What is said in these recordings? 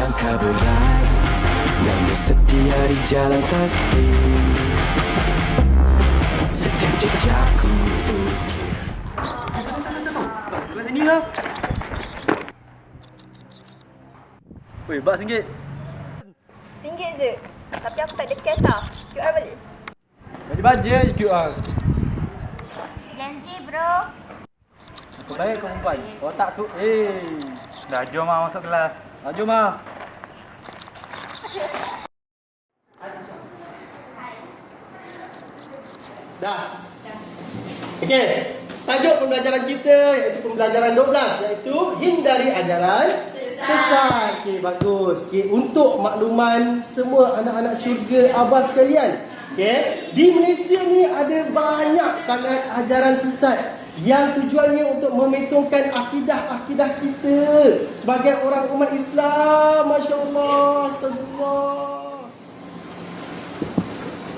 Langkah berat Namun setia di jalan takdir Setiap jejakku ukir Kat sini lah. Weh, bak singgit. Singgit je. Tapi aku tak ada cash lah. QR balik. Bagi bajet je QR. Gen Z bro. Nasib baik kau perempuan. Otak tu, eh. Dah jom ah masuk kelas. Ah, jom ah. Dah. Okey. Tajuk pembelajaran kita iaitu pembelajaran 12 iaitu hindari ajaran sesat. Okey, bagus. Okey, untuk makluman semua anak-anak syurga abah sekalian. Okey, di Malaysia ni ada banyak sangat ajaran sesat yang tujuannya untuk memesongkan akidah-akidah kita sebagai orang umat Islam. Masya-Allah. Astagfirullah.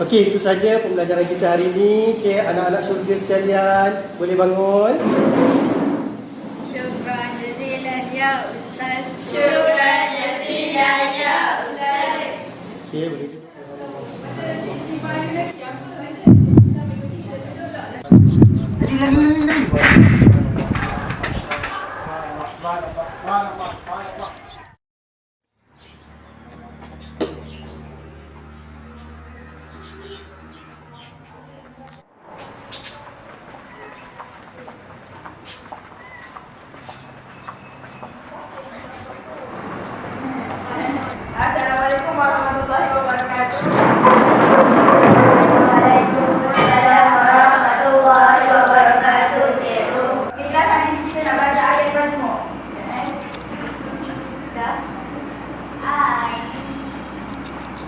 Okey, itu saja pembelajaran kita hari ini. Okey, anak-anak syurga sekalian, boleh bangun. Syukran jazilan ya Ustaz. Syukran jazilan ya Ustaz. Okey, boleh.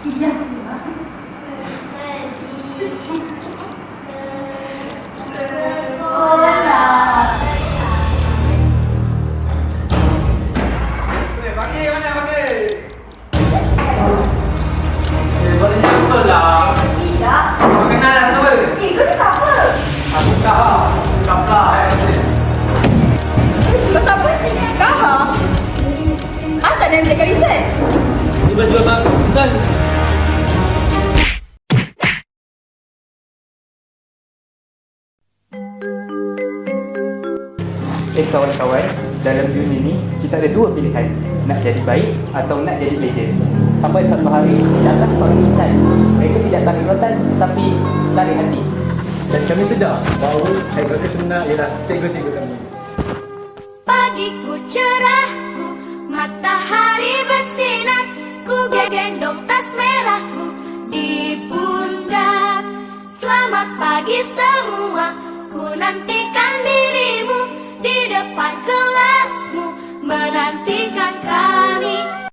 一样。Eh kawan-kawan, dalam dunia ni kita ada dua pilihan. Nak jadi baik atau nak jadi legend. Sampai satu hari datang seorang insan. Mereka tidak tarik rotan tapi tarik hati. Dan kami sedar bahawa yang rasa sebenar ialah cikgu-cikgu kami. Pagiku cerahku, matahari bersinar Ku gendong tas merahku di pundak Selamat pagi semua, ku nantikan Di